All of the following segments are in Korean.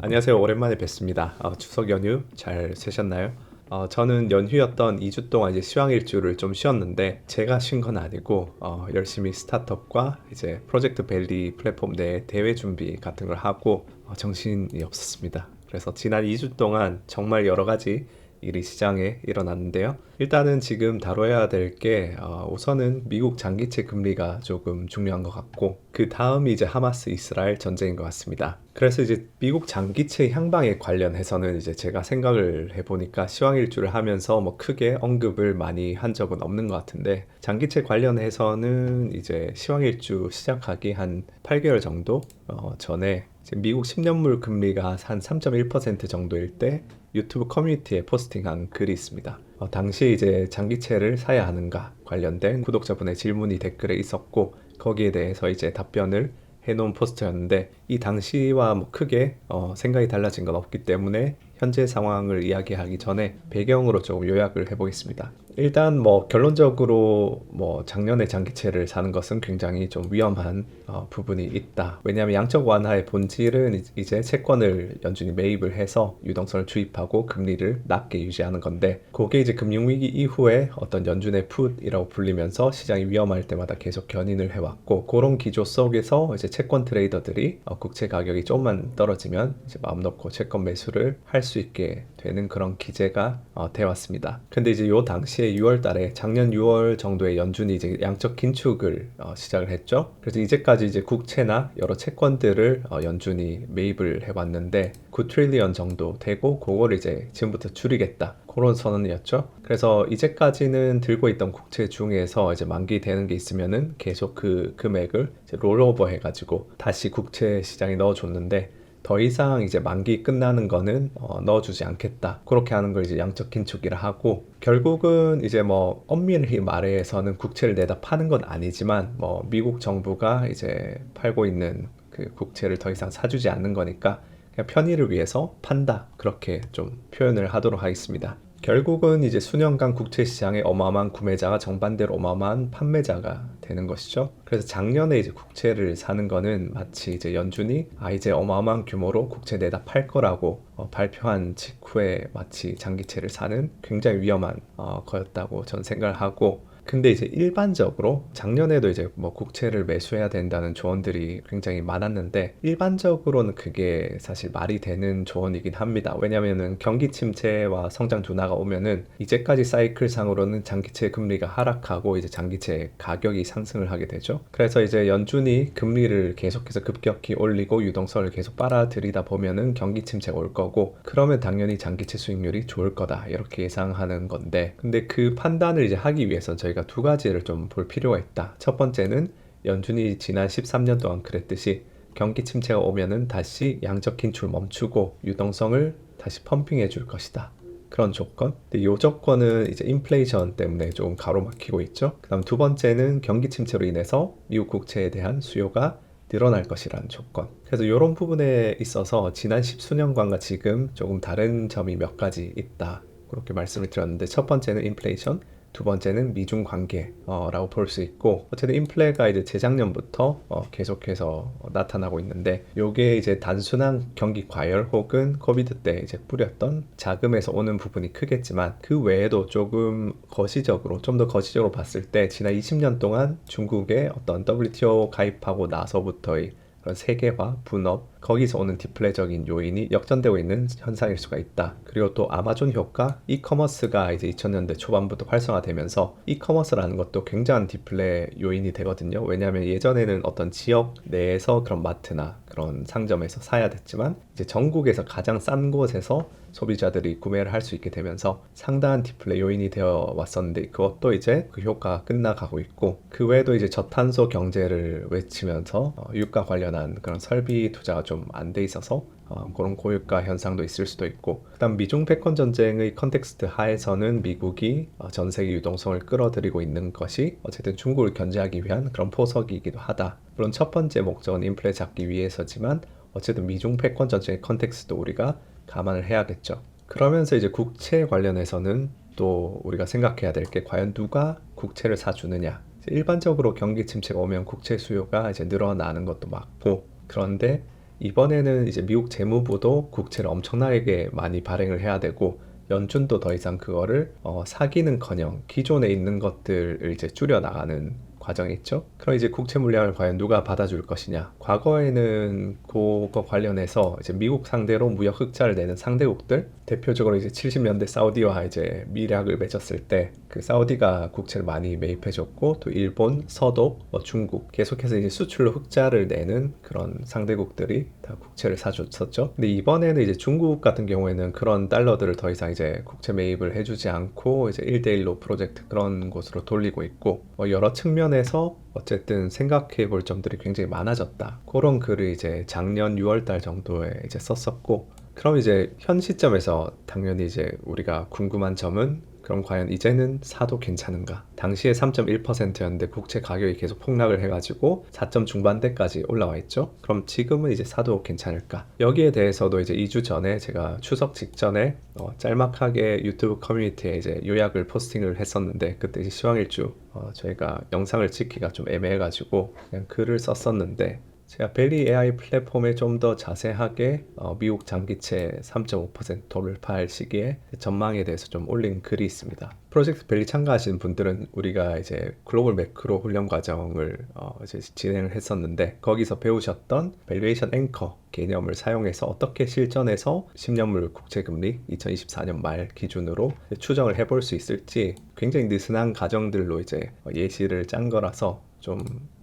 안녕하세요. 오랜만에 뵙습니다. 어, 추석 연휴 잘 쉬셨나요? 어, 저는 연휴였던 2주 동안 이제 시황 일주를 좀 쉬었는데 제가 쉰 건 아니고 어, 열심히 스타트업과 이제 프로젝트 벨리 플랫폼 내 대회 준비 같은 걸 하고 어, 정신이 없었습니다. 그래서 지난 2주 동안 정말 여러 가지 일이 시장에 일어났는데요. 일단은 지금 다뤄야 될게 어, 우선은 미국 장기채 금리가 조금 중요한 것 같고 그 다음이 이제 하마스 이스라엘 전쟁인 것 같습니다. 그래서 이제 미국 장기채 향방에 관련해서는 이제 제가 생각을 해보니까 시황일주를 하면서 뭐 크게 언급을 많이 한 적은 없는 것 같은데 장기채 관련해서는 이제 시황일주 시작하기 한 8개월 정도 어, 전에 미국 10년물 금리가 한 3.1% 정도일 때 유튜브 커뮤니티에 포스팅한 글이 있습니다. 어, 당시 이제 장기채를 사야 하는가 관련된 구독자분의 질문이 댓글에 있었고 거기에 대해서 이제 답변을 해놓은 포스트였는데 이 당시와 뭐 크게 어, 생각이 달라진 건 없기 때문에 현재 상황을 이야기하기 전에 배경으로 조금 요약을 해보겠습니다. 일단 뭐 결론적으로 뭐 작년에 장기채를 사는 것은 굉장히 좀 위험한 어, 부분이 있다. 왜냐하면 양적 완화의 본질은 이제 채권을 연준이 매입을 해서 유동성을 주입하고 금리를 낮게 유지하는 건데 그게 이제 금융위기 이후에 어떤 연준의 풋이라고 불리면서 시장이 위험할 때마다 계속 견인을 해왔고 그런 기조 속에서 이제 채권 트레이더들이 어, 국채 가격이 조금만 떨어지면 이제 마음 놓고 채권 매수를 할수 있게 되는 그런 기제가 어, 되어 왔습니다. 근데 이제 요 당시에 6월 달에 작년 6월 정도에 연준이 이제 양적 긴축을 어, 시작을 했죠. 그래서 이제까지 이제 국채나 여러 채권들을 어, 연준이 매입을 해왔는데 9트릴리언 정도 되고 그걸 이제 지금부터 줄이겠다. 그런 선언이었죠. 그래서 이제까지는 들고 있던 국채 중에서 이제 만기 되는 게 있으면은 계속 그 금액을 롤오버 해가지고 다시 국채 시장에 넣어줬는데 더 이상 이제 만기 끝나는 거는 어, 넣어주지 않겠다. 그렇게 하는 걸 이제 양적 긴축이라 하고 결국은 이제 뭐 엄밀히 말해서는 국채를 내다 파는 건 아니지만 뭐 미국 정부가 이제 팔고 있는 그 국채를 더 이상 사주지 않는 거니까 편의를 위해서 판다. 그렇게 좀 표현을 하도록 하겠습니다. 결국은 이제 수년간 국채 시장에 어마어마한 구매자가 정반대로 어마어마한 판매자가 되는 것이죠. 그래서 작년에 이제 국채를 사는 거는 마치 이제 연준이 아 이제 어마어마한 규모로 국채 내다 팔 거라고 어, 발표한 직후에 마치 장기채를 사는 굉장히 위험한 어, 거였다고 전 생각을 하고 근데 이제 일반적으로 작년에도 이제 뭐 국채를 매수해야 된다는 조언들이 굉장히 많았는데 일반적으로는 그게 사실 말이 되는 조언이긴 합니다. 왜냐면은 경기 침체와 성장 둔화가 오면은 이제까지 사이클상으로는 장기채 금리가 하락하고 이제 장기채 가격이 상승을 하게 되죠. 그래서 이제 연준이 금리를 계속해서 급격히 올리고 유동성을 계속 빨아들이다 보면은 경기 침체가 올 거고 그러면 당연히 장기채 수익률이 좋을 거다 이렇게 예상하는 건데 근데 그 판단을 이제 하기 위해서 저희 저희가 두 가지를 좀 볼 필요가 있다. 첫 번째는 연준이 지난 13년 동안 그랬듯이 경기 침체가 오면은 다시 양적 긴출 멈추고 유동성을 다시 펌핑해 줄 것이다. 그런 조건. 근데 이 조건은 이제 인플레이션 때문에 조금 가로막히고 있죠. 그다음 두 번째는 경기 침체로 인해서 미국 국채에 대한 수요가 늘어날 것이라는 조건. 그래서 이런 부분에 있어서 지난 십수년간과 지금 조금 다른 점이 몇 가지 있다. 그렇게 말씀을 드렸는데 첫 번째는 인플레이션, 두 번째는 미중 관계라고 볼 수 있고 어쨌든 인플레가 이제 재작년부터 어, 계속해서 나타나고 있는데 이게 이제 단순한 경기 과열 혹은 코비드 때 이제 뿌렸던 자금에서 오는 부분이 크겠지만 그 외에도 조금 거시적으로 좀 더 거시적으로 봤을 때 지난 20년 동안 중국의 어떤 WTO 가입하고 나서부터의 세계화, 분업, 거기서 오는 디플레적인 요인이 역전되고 있는 현상일 수가 있다. 그리고 또 아마존 효과, 이커머스가 이제 2000년대 초반부터 활성화되면서 이커머스라는 것도 굉장한 디플레 요인이 되거든요. 왜냐하면 예전에는 어떤 지역 내에서 그런 마트나 그런 상점에서 사야 됐지만 이제 전국에서 가장 싼 곳에서 소비자들이 구매를 할 수 있게 되면서 상당한 디플레 요인이 되어 왔었는데 그것도 이제 그 효과가 끝나가고 있고 그 외에도 이제 저탄소 경제를 외치면서 어, 유가 관련한 그런 설비 투자가 좀 안 돼 있어서 어, 그런 고유가 현상도 있을 수도 있고 그다음 미중 패권 전쟁의 컨텍스트 하에서는 미국이 어, 전 세계 유동성을 끌어들이고 있는 것이 어쨌든 중국을 견제하기 위한 그런 포석이기도 하다. 물론 첫 번째 목적은 인플레 잡기 위해서지만 어쨌든 미중 패권 전쟁의 컨텍스트도 우리가 감안을 해야겠죠. 그러면서 이제 국채 관련해서는 또 우리가 생각해야 될 게 과연 누가 국채를 사주느냐. 일반적으로 경기 침체가 오면 국채 수요가 이제 늘어나는 것도 맞고 그런데 이번에는 이제 미국 재무부도 국채를 엄청나게 많이 발행을 해야 되고 연준도 더 이상 그거를 어, 사기는커녕 기존에 있는 것들을 이제 줄여 나가는 과정이 있죠. 그럼 이제 국채 물량을 과연 누가 받아줄 것이냐? 과거에는 그거 관련해서 이제 미국 상대로 무역 흑자를 내는 상대국들 대표적으로 이제 70년대 사우디와 이제 미략을 맺었을 때 그 사우디가 국채를 많이 매입해줬고 또 일본, 서독, 뭐 중국 계속해서 이제 수출로 흑자를 내는 그런 상대국들이 다 국채를 사줬었죠. 근데 이번에는 이제 중국 같은 경우에는 그런 달러들을 더 이상 이제 국채 매입을 해주지 않고 이제 1대1로 프로젝트 그런 곳으로 돌리고 있고 뭐 여러 측면에서 어쨌든 생각해 볼 점들이 굉장히 많아졌다. 그런 글을 이제 작년 6월 달 정도에 이제 썼었고 그럼 이제 현 시점에서 당연히 이제 우리가 궁금한 점은 그럼 과연 이제는 사도 괜찮은가? 당시에 3.1%였는데 국채 가격이 계속 폭락을 해가지고 4점 중반대까지 올라와 있죠. 그럼 지금은 이제 사도 괜찮을까? 여기에 대해서도 이제 2주 전에 제가 추석 직전에 어, 짤막하게 유튜브 커뮤니티에 이제 요약을 포스팅을 했었는데 그때 시황일주 어, 저희가 영상을 찍기가 좀 애매해가지고 그냥 글을 썼었는데 제가 벨리 AI 플랫폼에 좀 더 자세하게 어, 미국 장기채 3.5% 돌파할 시기에 전망에 대해서 좀 올린 글이 있습니다. 프로젝트 벨리 참가하신 분들은 우리가 이제 글로벌 매크로 훈련 과정을 어, 이제 진행을 했었는데 거기서 배우셨던 밸류에이션 앵커 개념을 사용해서 어떻게 실전에서 10년물 국채금리 2024년 말 기준으로 추정을 해볼 수 있을지 굉장히 느슨한 가정들로 이제 예시를 짠 거라서 좀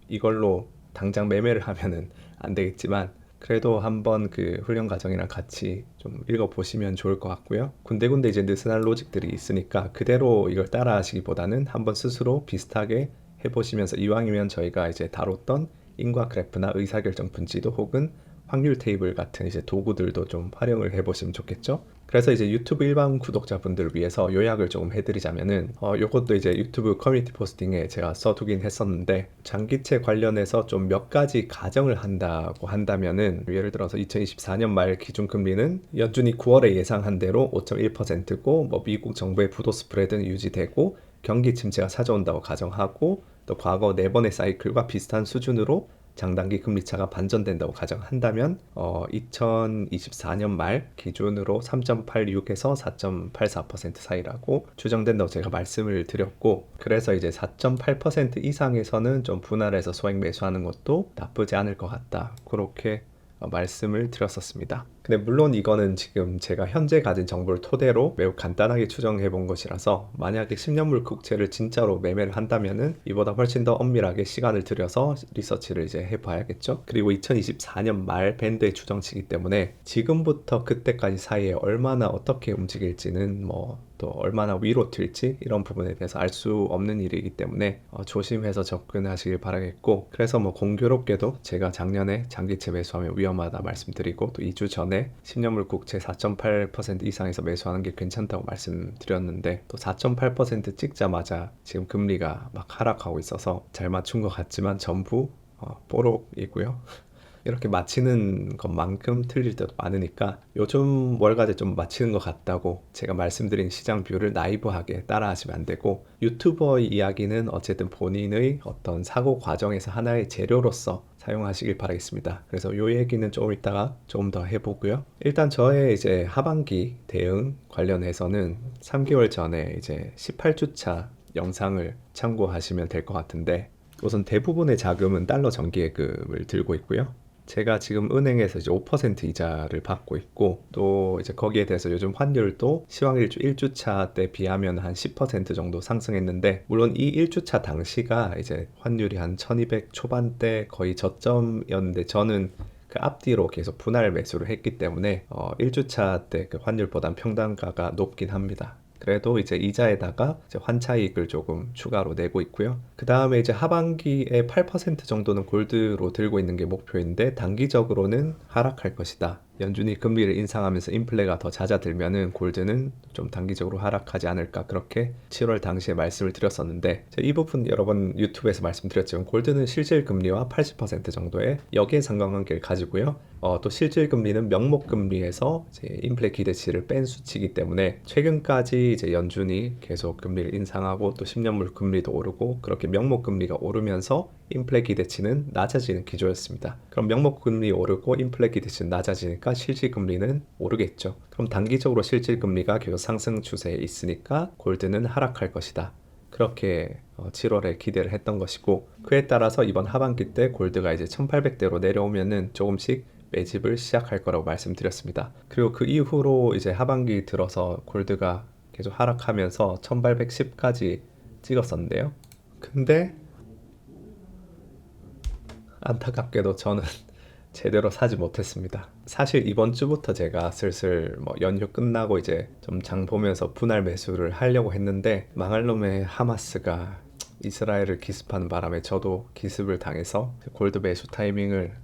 이걸로 당장 매매를 하면은 안 되겠지만 그래도 한번 그 훈련 과정이랑 같이 좀 읽어 보시면 좋을 것 같고요. 군데군데 이제 느슨한 로직들이 있으니까 그대로 이걸 따라 하시기보다는 한번 스스로 비슷하게 해보시면서 이왕이면 저희가 이제 다뤘던 인과 그래프나 의사결정 분지도 혹은 확률 테이블 같은 이제 도구들도 좀 활용을 해보시면 좋겠죠. 그래서 이제 유튜브 일반 구독자분들을 위해서 요약을 조금 해드리자면은 어, 요것도 이제 유튜브 커뮤니티 포스팅에 제가 써두긴 했었는데 장기채 관련해서 좀 몇 가지 가정을 한다고 한다면은 예를 들어서 2024년 말 기준금리는 연준이 9월에 예상한 대로 5.1%고 뭐 미국 정부의 부도 스프레드는 유지되고 경기 침체가 찾아온다고 가정하고 또 과거 네 번의 사이클과 비슷한 수준으로 장단기 금리차가 반전된다고 가정한다면 어, 2024년 말 기준으로 3.86에서 4.84% 사이라고 추정된다고 제가 말씀을 드렸고 그래서 이제 4.8% 이상에서는 좀 분할해서 소액 매수하는 것도 나쁘지 않을 것 같다. 그렇게 어, 말씀을 드렸었습니다. 근데 물론 이거는 지금 제가 현재 가진 정보를 토대로 매우 간단하게 추정해 본 것이라서 만약에 10년물 국채를 진짜로 매매를 한다면은 이보다 훨씬 더 엄밀하게 시간을 들여서 리서치를 이제 해 봐야겠죠. 그리고 2024년 말 밴드의 추정치기 때문에 지금부터 그때까지 사이에 얼마나 어떻게 움직일지는 뭐또 얼마나 위로 튈지 이런 부분에 대해서 알 수 없는 일이기 때문에 어, 조심해서 접근하시길 바라겠고 그래서 뭐 공교롭게도 제가 작년에 장기채 매수하면 위험하다 말씀드리고 또 2주 전에 전에 10년 물 국채 4.8% 이상에서 매수하는 게 괜찮다고 말씀드렸는데 또 4.8% 찍자마자 지금 금리가 막 하락하고 있어서 잘 맞춘 것 같지만 전부 어, 뽀록이고요. 이렇게 맞히는 것만큼 틀릴 때도 많으니까 요즘 월가제 좀 맞히는 것 같다고 제가 말씀드린 시장 뷰를 나이브하게 따라하시면 안 되고 유튜버의 이야기는 어쨌든 본인의 어떤 사고 과정에서 하나의 재료로서 사용하시길 바라겠습니다. 그래서 요 얘기는 조금 이따가 조금 더 해보고요. 일단 저의 이제 하반기 대응 관련해서는 3개월 전에 이제 18주차 영상을 참고하시면 될 것 같은데 우선 대부분의 자금은 달러 정기예금을 들고 있고요. 제가 지금 은행에서 이제 5% 이자를 받고 있고 또 이제 거기에 대해서 요즘 환율도 시황일주 1주차 때 비하면 한 10% 정도 상승했는데 물론 이 1주차 당시가 이제 환율이 한 1200 초반대 거의 저점이었는데 저는 그 앞뒤로 계속 분할 매수를 했기 때문에 어 1주차 때 그 환율보단 평단가가 높긴 합니다. 그래도 이제 이자에다가 이제 환차익을 조금 추가로 내고 있고요. 그 다음에 이제 하반기에 8% 정도는 골드로 들고 있는 게 목표인데 단기적으로는 하락할 것이다. 연준이 금리를 인상하면서 인플레가 더 잦아들면은 골드는 좀 단기적으로 하락하지 않을까 그렇게 7월 당시에 말씀을 드렸었는데 이 부분 여러 번 유튜브에서 말씀드렸지만 골드는 실질 금리와 80% 정도의 역의 상관관계를 가지고요. 어, 또 실질 금리는 명목 금리에서 인플레 기대치를 뺀 수치이기 때문에 최근까지 이제 연준이 계속 금리를 인상하고 또 10년물 금리도 오르고 그렇게 명목 금리가 오르면서 인플레 기대치는 낮아지는 기조였습니다. 그럼 명목 금리 오르고 인플레 기대치는 낮아지니까 실질 금리는 오르겠죠. 그럼 단기적으로 실질 금리가 계속 상승 추세에 있으니까 골드는 하락할 것이다. 그렇게 7월에 기대를 했던 것이고 그에 따라서 이번 하반기 때 골드가 이제 1800대로 내려오면은 조금씩 매집을 시작할 거라고 말씀드렸습니다. 그리고 그 이후로 이제 하반기 들어서 골드가 계속 하락하면서 1810까지 찍었었는데요. 근데 안타깝게도 저는 제대로 사지 못했습니다. 사실 이번 주부터 제가 슬슬 뭐 연휴 끝나고 이제 좀 장 보면서 분할 매수를 하려고 했는데 망할 놈의 하마스가 이스라엘을 기습하는 바람에 저도 기습을 당해서 골드 매수 타이밍을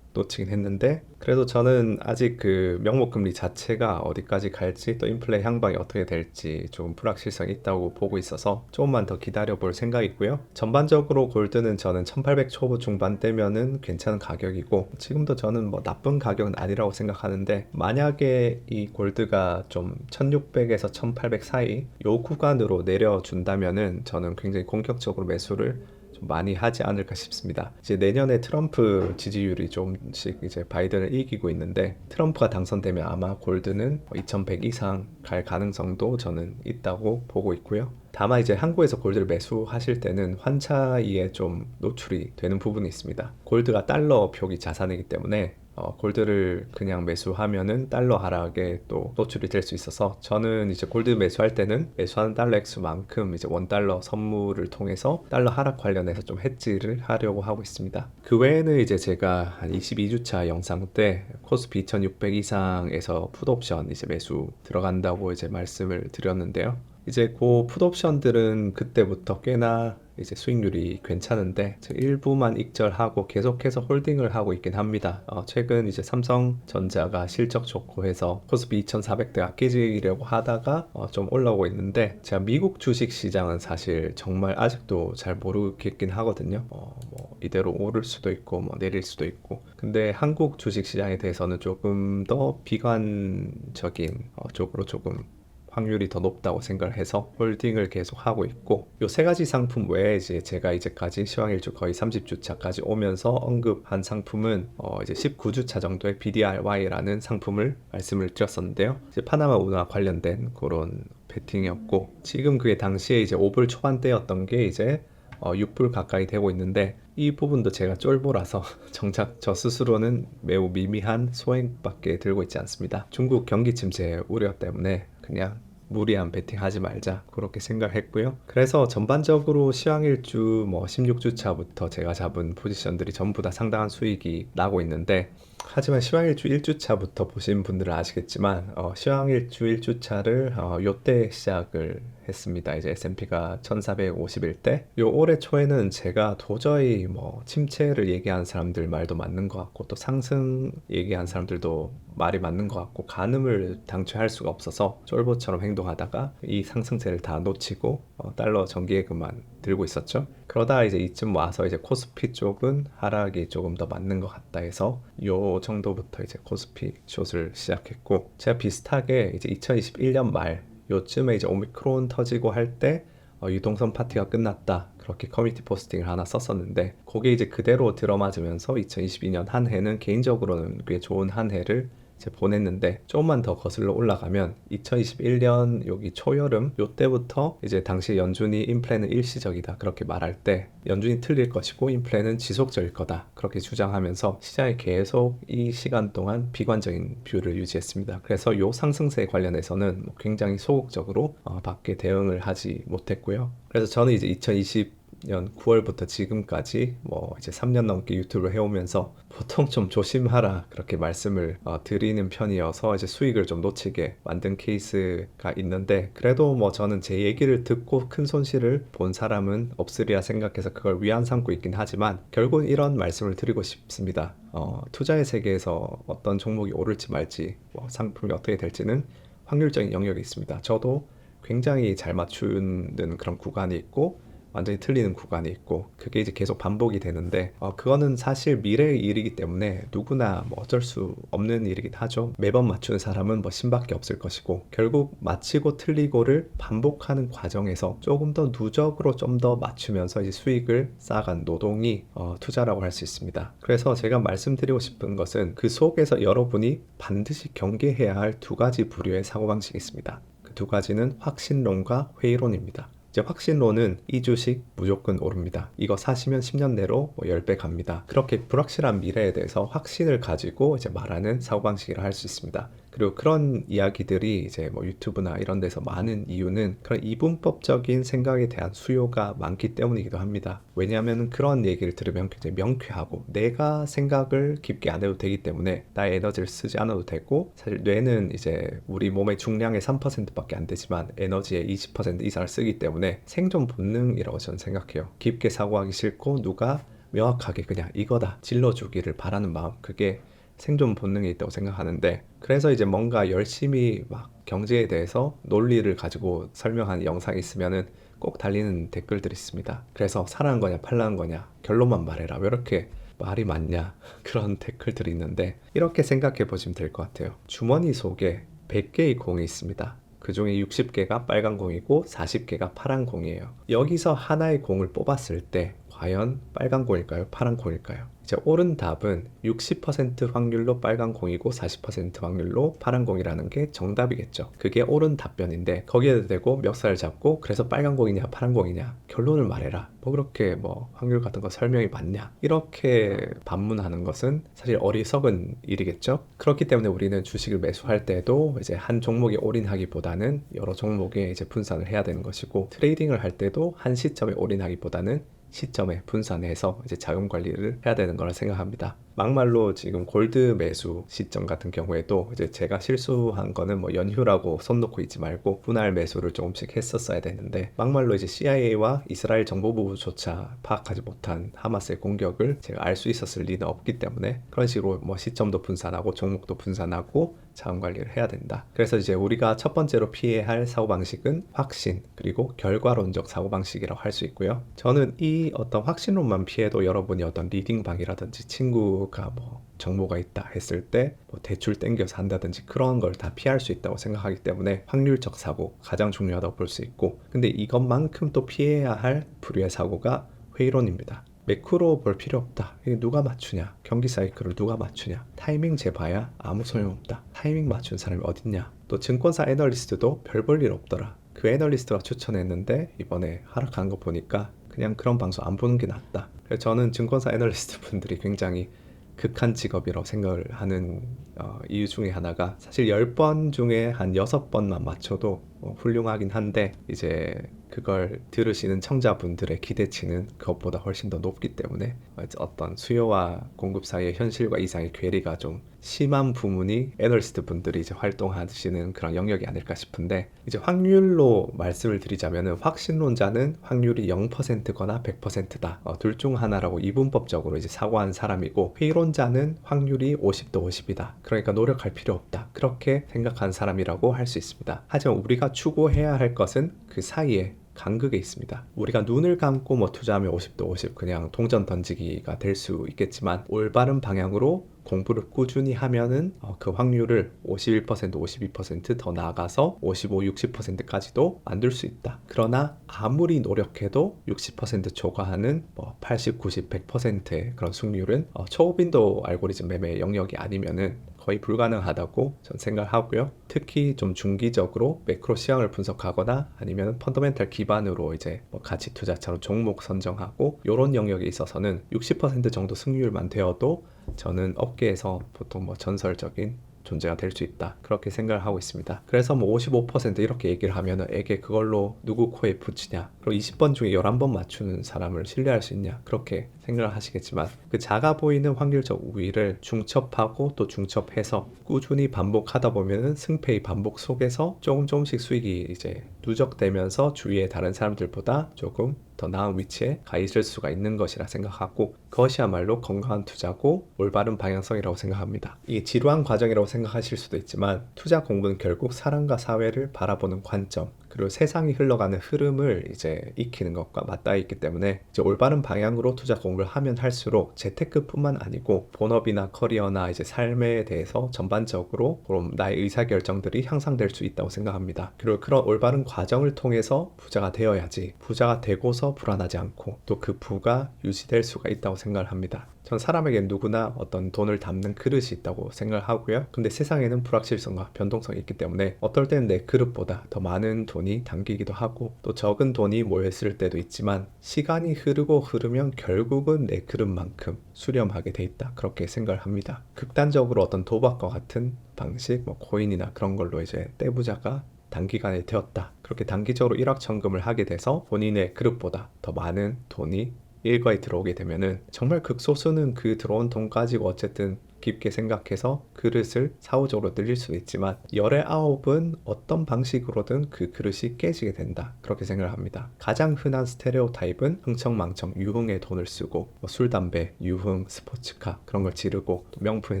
놓치긴 했는데 그래도 저는 아직 그 명목금리 자체가 어디까지 갈지 또 인플레 향방이 어떻게 될지 조금 불확실성이 있다고 보고 있어서 조금만 더 기다려 볼 생각이고요. 전반적으로 골드는 저는 1800 초보 중반대면은 괜찮은 가격이고 지금도 저는 뭐 나쁜 가격은 아니라고 생각하는데 만약에 이 골드가 좀 1600에서 1800 사이 요 구간으로 내려준다면은 저는 굉장히 공격적으로 매수를 많이 하지 않을까 싶습니다. 이제 내년에 트럼프 지지율이 조금씩 이제 바이든을 이기고 있는데 트럼프가 당선되면 아마 골드는 2100 이상 갈 가능성도 저는 있다고 보고 있고요. 다만 이제 한국에서 골드를 매수하실 때는 환차이에 좀 노출이 되는 부분이 있습니다. 골드가 달러 표기 자산이기 때문에 어, 골드를 그냥 매수하면은 달러 하락에 또 노출이 될 수 있어서 저는 이제 골드 매수할 때는 매수하는 달러 액수만큼 이제 원 달러 선물을 통해서 달러 하락 관련해서 좀 해지를 하려고 하고 있습니다. 그 외에는 이제 제가 한 22주차 영상 때 코스피 2600 이상에서 풋옵션 이제 매수 들어간다고 이제 말씀을 드렸는데요. 이제 그 풋옵션들은 그때부터 꽤나 이제 수익률이 괜찮은데 일부만 익절하고 계속해서 홀딩을 하고 있긴 합니다. 어, 최근 이제 삼성전자가 실적 좋고 해서 코스피 2,400대 아끼지려고 하다가 어, 좀 올라오고 있는데 제가 미국 주식 시장은 사실 정말 아직도 잘 모르겠긴 하거든요. 어, 뭐 이대로 오를 수도 있고 뭐 내릴 수도 있고 근데 한국 주식 시장에 대해서는 조금 더 비관적인 어, 쪽으로 조금 확률이 더 높다고 생각을 해서 홀딩을 계속 하고 있고 요 세 가지 상품 외에 이제 제가 이제까지 시황일주 거의 30주차까지 오면서 언급한 상품은 어 이제 19주차 정도의 BDRY라는 상품을 말씀을 드렸었는데요. 이제 파나마 운하 관련된 그런 베팅이었고 지금 그게 당시에 이제 5불 초반대였던 게 이제 어 6불 가까이 되고 있는데 이 부분도 제가 쫄보라서 정작 저 스스로는 매우 미미한 소액밖에 들고 있지 않습니다. 중국 경기 침체 우려 때문에 그냥 무리한 베팅하지 말자 그렇게 생각했고요. 그래서 전반적으로 시황일주 뭐 16주 차부터 제가 잡은 포지션들이 전부 다 상당한 수익이 나고 있는데 하지만 시황일주 1주차부터 보신 분들은 아시겠지만 어, 시황일주 1주차를 어, 요때 시작을 했습니다. 이제 S&P가 1451대. 요 올해 초에는 제가 도저히 뭐 침체를 얘기하는 사람들 말도 맞는 것 같고 또 상승 얘기하는 사람들도 말이 맞는 것 같고 가늠을 당최 할 수가 없어서 쫄보처럼 행동하다가 이 상승세를 다 놓치고 어, 달러 정기예금만 들고 있었죠. 그러다 이제 이쯤 와서 이제 코스피 쪽은 하락이 조금 더 맞는 것 같다 해서 요 정도부터 이제 코스피 숏을 시작했고 제가 비슷하게 이제 2021년 말 요쯤에 이제 오미크론 터지고 할때 어, 유동성 파티가 끝났다. 그렇게 커뮤니티 포스팅을 하나 썼었는데 그게 이제 그대로 들어맞으면서 2022년 한 해는 개인적으로는 꽤 좋은 한 해를 이제 보냈는데 조금만 더 거슬러 올라가면 2021년 여기 초여름 요때부터 이제 당시 연준이 인플레는 일시적이다 그렇게 말할 때 연준이 틀릴 것이고 인플레는 지속적일 거다 그렇게 주장하면서 시장이 계속 이 시간 동안 비관적인 뷰를 유지했습니다. 그래서 요 상승세 관련해서는 뭐 굉장히 소극적으로 어, 밖에 대응을 하지 못했고요. 그래서 저는 이제 2020 년 9월부터 지금까지 뭐 이제 3년 넘게 유튜브를 해오면서 보통 좀 조심하라 그렇게 말씀을 어, 드리는 편이어서 이제 수익을 좀 놓치게 만든 케이스가 있는데 그래도 뭐 저는 제 얘기를 듣고 큰 손실을 본 사람은 없으리라 생각해서 그걸 위안 삼고 있긴 하지만 결국은 이런 말씀을 드리고 싶습니다. 어, 투자의 세계에서 어떤 종목이 오를지 말지 뭐 상품이 어떻게 될지는 확률적인 영역이 있습니다. 저도 굉장히 잘 맞추는 그런 구간이 있고 완전히 틀리는 구간이 있고 그게 이제 계속 반복이 되는데 어, 그거는 사실 미래의 일이기 때문에 누구나 뭐 어쩔 수 없는 일이긴 하죠. 매번 맞추는 사람은 뭐 신밖에 없을 것이고 결국 맞히고 틀리고를 반복하는 과정에서 조금 더 누적으로 좀 더 맞추면서 이제 수익을 쌓아간 노동이 어, 투자라고 할 수 있습니다. 그래서 제가 말씀드리고 싶은 것은 그 속에서 여러분이 반드시 경계해야 할 두 가지 부류의 사고방식이 있습니다. 그 두 가지는 확신론과 회의론입니다. 이제 확신론은 이 주식 무조건 오릅니다. 이거 사시면 10년 내로 뭐 10배 갑니다. 그렇게 불확실한 미래에 대해서 확신을 가지고 이제 말하는 사고방식이라 할 수 있습니다. 그리고 그런 이야기들이 이제 뭐 유튜브나 이런 데서 많은 이유는 그런 이분법적인 생각에 대한 수요가 많기 때문이기도 합니다. 왜냐하면 그런 얘기를 들으면 굉장히 명쾌하고 내가 생각을 깊게 안 해도 되기 때문에 나의 에너지를 쓰지 않아도 되고 사실 뇌는 이제 우리 몸의 중량의 3%밖에 안 되지만 에너지의 20% 이상을 쓰기 때문에 생존 본능이라고 저는 생각해요. 깊게 사고하기 싫고 누가 명확하게 그냥 이거다 질러주기를 바라는 마음 그게 생존 본능이 있다고 생각하는데 그래서 이제 뭔가 열심히 막 경제에 대해서 논리를 가지고 설명하는 영상이 있으면은 꼭 달리는 댓글들이 있습니다. 그래서 사라는 거냐 팔라는 거냐 결론만 말해라 왜 이렇게 말이 많냐 그런 댓글들이 있는데 이렇게 생각해 보시면 될 것 같아요. 주머니 속에 100개의 공이 있습니다. 그 중에 60개가 빨간 공이고 40개가 파란 공이에요. 여기서 하나의 공을 뽑았을 때 과연 빨간 공일까요? 파란 공일까요? 이제 옳은 답은 60% 확률로 빨간 공이고 40% 확률로 파란 공이라는 게 정답이겠죠. 그게 옳은 답변인데 거기에 대고 멱살을 잡고 그래서 빨간 공이냐 파란 공이냐 결론을 말해라. 뭐 그렇게 뭐 확률 같은 거 설명이 맞냐 이렇게 반문하는 것은 사실 어리석은 일이겠죠. 그렇기 때문에 우리는 주식을 매수할 때도 이제 한 종목에 올인하기보다는 여러 종목에 이제 분산을 해야 되는 것이고 트레이딩을 할 때도 한 시점에 올인하기보다는 시점에 분산해서 이제 자금 관리를 해야 되는 거라 생각합니다. 막말로 지금 골드 매수 시점 같은 경우에도 이제 제가 실수한 거는 뭐 연휴라고 손 놓고 있지 말고 분할 매수를 조금씩 했었어야 되는데 막말로 이제 CIA와 이스라엘 정보부조차 파악하지 못한 하마스의 공격을 제가 알 수 있었을 리는 없기 때문에 그런 식으로 뭐 시점도 분산하고 종목도 분산하고 자원 관리를 해야 된다. 그래서 이제 우리가 첫 번째로 피해야 할 사고 방식은 확신 그리고 결과론적 사고 방식이라고 할 수 있고요. 저는 이 어떤 확신론만 피해도 여러분이 어떤 리딩 방이라든지 친구가 뭐 정보가 있다 했을 때 뭐 대출 땡겨서 한다든지 그런 걸 다 피할 수 있다고 생각하기 때문에 확률적 사고 가장 중요하다고 볼 수 있고 근데 이것만큼 또 피해야 할 부류의 사고가 회의론입니다. 매크로 볼 필요 없다. 이게 누가 맞추냐? 경기 사이클을 누가 맞추냐? 타이밍 재봐야 아무 소용없다. 타이밍 맞춘 사람이 어딨냐? 또 증권사 애널리스트도 별 볼 일 없더라. 그 애널리스트가 추천했는데 이번에 하락한 거 보니까 그냥 그런 방송 안 보는 게 낫다. 그래서 저는 증권사 애널리스트 분들이 굉장히 극한 직업이라고 생각을 하는 어, 이유 중에 하나가 사실 10번 중에 한 6번만 맞춰도 어, 훌륭하긴 한데 이제 그걸 들으시는 청자분들의 기대치는 그것보다 훨씬 더 높기 때문에 어떤 수요와 공급 사이의 현실과 이상의 괴리가 좀 심한 부분이 애널리스트 분들이 이제 활동하시는 그런 영역이 아닐까 싶은데 이제 확률로 말씀을 드리자면은 확신론자는 확률이 0%거나 100%다. 어, 둘중 하나라고 이분법적으로 이제 사고한 사람이고 회의론자는 확률이 50도 50이다. 그러니까 노력할 필요 없다. 그렇게 생각한 사람이라고 할 수 있습니다. 하지만 우리가 추구해야 할 것은 그 사이에 간극에 있습니다. 우리가 눈을 감고 뭐 투자하면 50도 50 그냥 동전 던지기가 될 수 있겠지만 올바른 방향으로 공부를 꾸준히 하면은 어, 그 확률을 51% 52%더 나아가서 55 60%까지도 만들 수 있다. 그러나 아무리 노력해도 60% 초과하는 뭐 80, 90, 100%의 그런 승률은 어, 초빈도 알고리즘 매매 영역이 아니면은 거의 불가능하다고 전 생각하고요. 특히 좀 중기적으로 매크로 시황을 분석하거나 아니면 펀더멘탈 기반으로 이제 뭐 가치 투자처럼 종목 선정하고 이런 영역에 있어서는 60% 정도 승률만 되어도 저는 업계에서 보통 뭐 전설적인 존재가 될 수 있다. 그렇게 생각을 하고 있습니다. 그래서 뭐 55% 이렇게 얘기를 하면은 에게 그걸로 누구 코에 붙이냐. 그리고 20번 중에 11번 맞추는 사람을 신뢰할 수 있냐. 그렇게 생각을 하시겠지만 그 작아 보이는 확률적 우위를 중첩하고 또 중첩해서 꾸준히 반복하다 보면은 승패의 반복 속에서 조금 조금씩 수익이 이제 누적되면서 주위의 다른 사람들보다 조금 더 나은 위치에 가 있을 수가 있는 것이라 생각하고 그것이야말로 건강한 투자고 올바른 방향성이라고 생각합니다. 이게 지루한 과정이라고 생각하실 수도 있지만 투자 공부는 결국 사람과 사회를 바라보는 관점 그리고 세상이 흘러가는 흐름을 이제 익히는 것과 맞닿아 있기 때문에 이제 올바른 방향으로 투자 공부를 하면 할수록 재테크뿐만 아니고 본업이나 커리어나 이제 삶에 대해서 전반적으로 그럼 나의 의사 결정들이 향상될 수 있다고 생각합니다. 그리고 그런 올바른 과정을 통해서 부자가 되어야지 부자가 되고서 불안하지 않고 또 그 부가 유지될 수가 있다고 생각을 합니다. 전 사람에게 누구나 어떤 돈을 담는 그릇이 있다고 생각을 하고요. 근데 세상에는 불확실성과 변동성이 있기 때문에 어떨 때는 내 그릇보다 더 많은 돈이 담기기도 하고 또 적은 돈이 모였을 때도 있지만 시간이 흐르고 흐르면 결국은 내 그릇만큼 수렴하게 돼 있다. 그렇게 생각을 합니다. 극단적으로 어떤 도박과 같은 방식, 뭐 코인이나 그런 걸로 이제 떼부자가 단기간에 되었다. 그렇게 단기적으로 일확천금을 하게 돼서 본인의 그릇보다 더 많은 돈이 일과에 들어오게 되면은 정말 극소수는 그 들어온 돈 가지고 어쨌든 깊게 생각해서 그릇을 사후적으로 늘릴 수도 있지만 열의 아홉은 어떤 방식으로든 그 그릇이 깨지게 된다. 그렇게 생각을 합니다. 가장 흔한 스테레오 타입은 흥청망청 유흥에 돈을 쓰고 뭐 술, 담배, 유흥, 스포츠카 그런 걸 지르고 또 명품에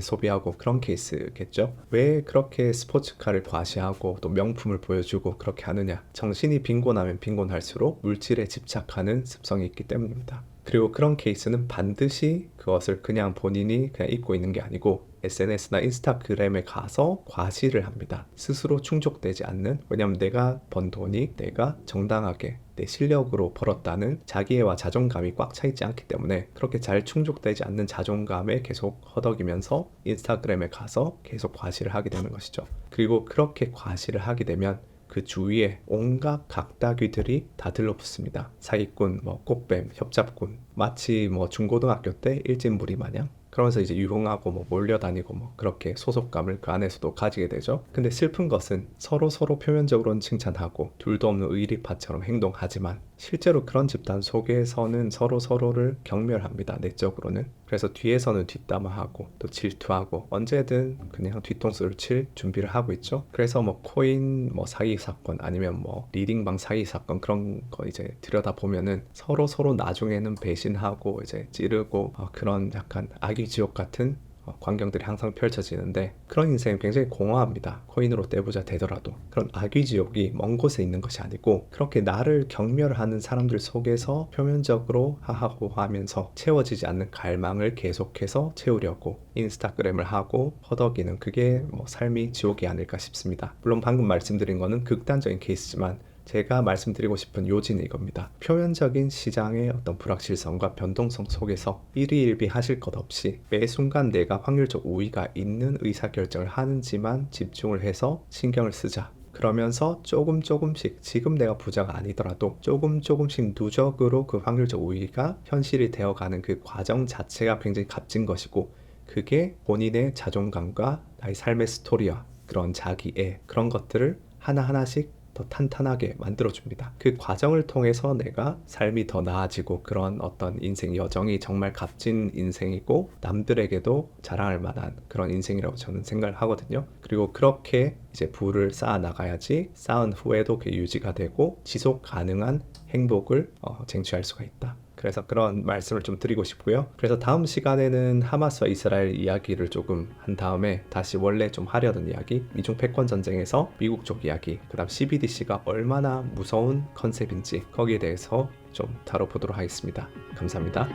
소비하고 그런 케이스겠죠? 왜 그렇게 스포츠카를 과시하고 또 명품을 보여주고 그렇게 하느냐? 정신이 빈곤하면 빈곤할수록 물질에 집착하는 습성이 있기 때문입니다 그리고 그런 케이스는 반드시 그것을 그냥 본인이 그냥 잊고 있는 게 아니고 SNS나 인스타그램에 가서 과시를 합니다. 스스로 충족되지 않는 왜냐하면 내가 번 돈이 내가 정당하게 내 실력으로 벌었다는 자기애와 자존감이 꽉 차 있지 않기 때문에 그렇게 잘 충족되지 않는 자존감에 계속 허덕이면서 인스타그램에 가서 계속 과시를 하게 되는 것이죠. 그리고 그렇게 과시를 하게 되면 그 주위에 온갖 각다귀들이 다 들러붙습니다. 사기꾼, 뭐 꽃뱀, 협잡꾼, 마치 뭐 중고등학교 때 일진부리 마냥 그러면서 이제 유흥하고 뭐 몰려다니고 뭐 그렇게 소속감을 그 안에서도 가지게 되죠. 근데 슬픈 것은 서로 서로 표면적으로는 칭찬하고 둘도 없는 의리파처럼 행동하지만 실제로 그런 집단 속에서는 서로 서로를 경멸합니다. 내적으로는. 그래서 뒤에서는 뒷담화하고 또 질투하고 언제든 그냥 뒤통수를 칠 준비를 하고 있죠. 그래서 뭐 코인 뭐 사기 사건 아니면 뭐 리딩방 사기 사건 그런 거 이제 들여다 보면은 서로 서로 나중에는 배신하고 이제 찌르고 어, 그런 약간 아기 지옥 같은 어, 광경들이 항상 펼쳐지는데 그런 인생은 굉장히 공허합니다. 코인으로 떼부자 되더라도 그런 악귀 지옥이 먼 곳에 있는 것이 아니고 그렇게 나를 경멸하는 사람들 속에서 표면적으로 하하호 하면서 채워지지 않는 갈망을 계속해서 채우려고 인스타그램을 하고 허덕이는 그게 뭐 삶이 지옥이 아닐까 싶습니다. 물론 방금 말씀드린 거는 극단적인 케이스지만 제가 말씀드리고 싶은 요지는 이겁니다. 표면적인 시장의 어떤 불확실성과 변동성 속에서 일희일비 하실 것 없이 매 순간 내가 확률적 우위가 있는 의사결정을 하는지만 집중을 해서 신경을 쓰자. 그러면서 조금 조금씩 지금 내가 부자가 아니더라도 조금 조금씩 누적으로 그 확률적 우위가 현실이 되어가는 그 과정 자체가 굉장히 값진 것이고 그게 본인의 자존감과 나의 삶의 스토리와 그런 자기애 그런 것들을 하나하나씩 더 탄탄하게 만들어줍니다. 그 과정을 통해서 내가 삶이 더 나아지고 그런 어떤 인생 여정이 정말 값진 인생이고 남들에게도 자랑할 만한 그런 인생이라고 저는 생각을 하거든요. 그리고 그렇게 이제 부를 쌓아 나가야지 쌓은 후에도 그게 유지가 되고 지속 가능한 행복을 어, 쟁취할 수가 있다. 그래서 그런 말씀을 좀 드리고 싶고요. 그래서 다음 시간에는 하마스와 이스라엘 이야기를 조금 한 다음에 다시 원래 좀 하려던 이야기, 미중 패권 전쟁에서 미국 쪽 이야기, 그다음 CBDC가 얼마나 무서운 컨셉인지 거기에 대해서 좀 다뤄보도록 하겠습니다. 감사합니다.